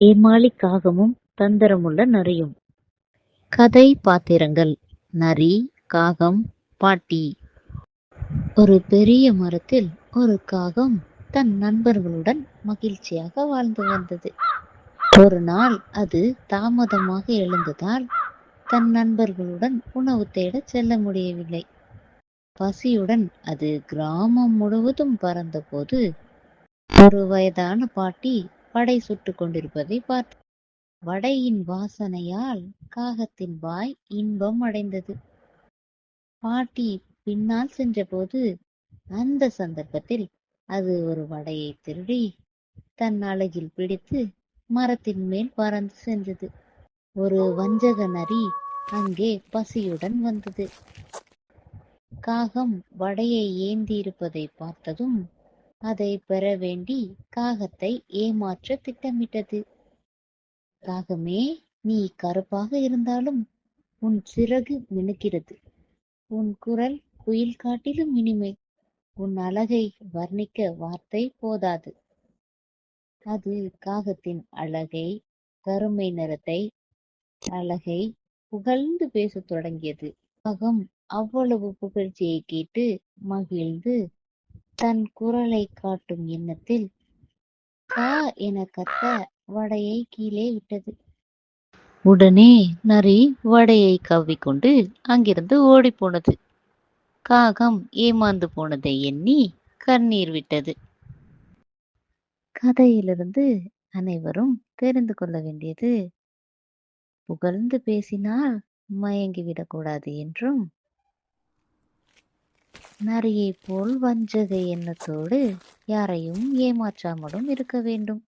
ஏமாளி காகமும் தந்திரமுள்ள நரியும். கதை பாத்திரங்கள். நரி காகம் பாட்டி. ஒரு பெரிய மரத்தில் ஒரு காகம் தன் நண்பர்களுடன் மகிழ்ச்சியாக வாழ்ந்து வந்தது. ஒரு நாள் அது தாமதமாக எழுந்ததால் தன் நண்பர்களுடன் உணவு தேடச் செல்ல முடியவில்லை. பசியுடன் அது கிராமம் முழுவதும் பறந்தபோது ஒரு வயதான பாட்டி வடை சுட்டு கொண்டிருப்பதை பார்த்து வடையின் வாசனையால் காகத்தின் வாய் இன்பம் அடைந்தது. பாட்டி பின்னால் சென்றபோது அந்த சந்தர்ப்பத்தில் அது ஒரு வடையை திருடி தன் அழகில் பிடித்து மரத்தின் மேல் பறந்து சென்றது. ஒரு வஞ்சக நரி அங்கே பசியுடன் வந்தது. காகம் வடையை ஏந்தி இருப்பதை பார்த்ததும் அதை பெற வேண்டி காகத்தை ஏமாற்ற திட்டமிட்டது. காகமே நீ கருப்பாக இருந்தாலும் உன் சிறகு மினுக்கிறது. உன் குரல் குயில் காட்டிலும் இனிமை. உன் அழகை வர்ணிக்க வார்த்தை போதாது. அது காகத்தின் அழகை கருமை நிறத்தை அழகை புகழ்ந்து பேசத் தொடங்கியது. காகம் அவ்வளவு புகழ்ச்சியை கேட்டு மகிழ்ந்து தன் குரலை காட்டும் எண்ணத்தில் கா என கத்த வடையை கீழே விட்டது உடனே நரி வடையை கவ்விக்கொண்டு அங்கிருந்து ஓடி போனது. காகம் ஏமாந்து போனதை எண்ணி கண்ணீர் விட்டது. கதையிலிருந்து அனைவரும் தெரிந்து கொள்ள வேண்டியது புகழ்ந்து பேசினால் மயங்கி விடக்கூடாது என்றும் நரியை போல் வஞ்சக எண்ணத்தோடு யாரையும் ஏமாற்றாமலும் இருக்க வேண்டும்.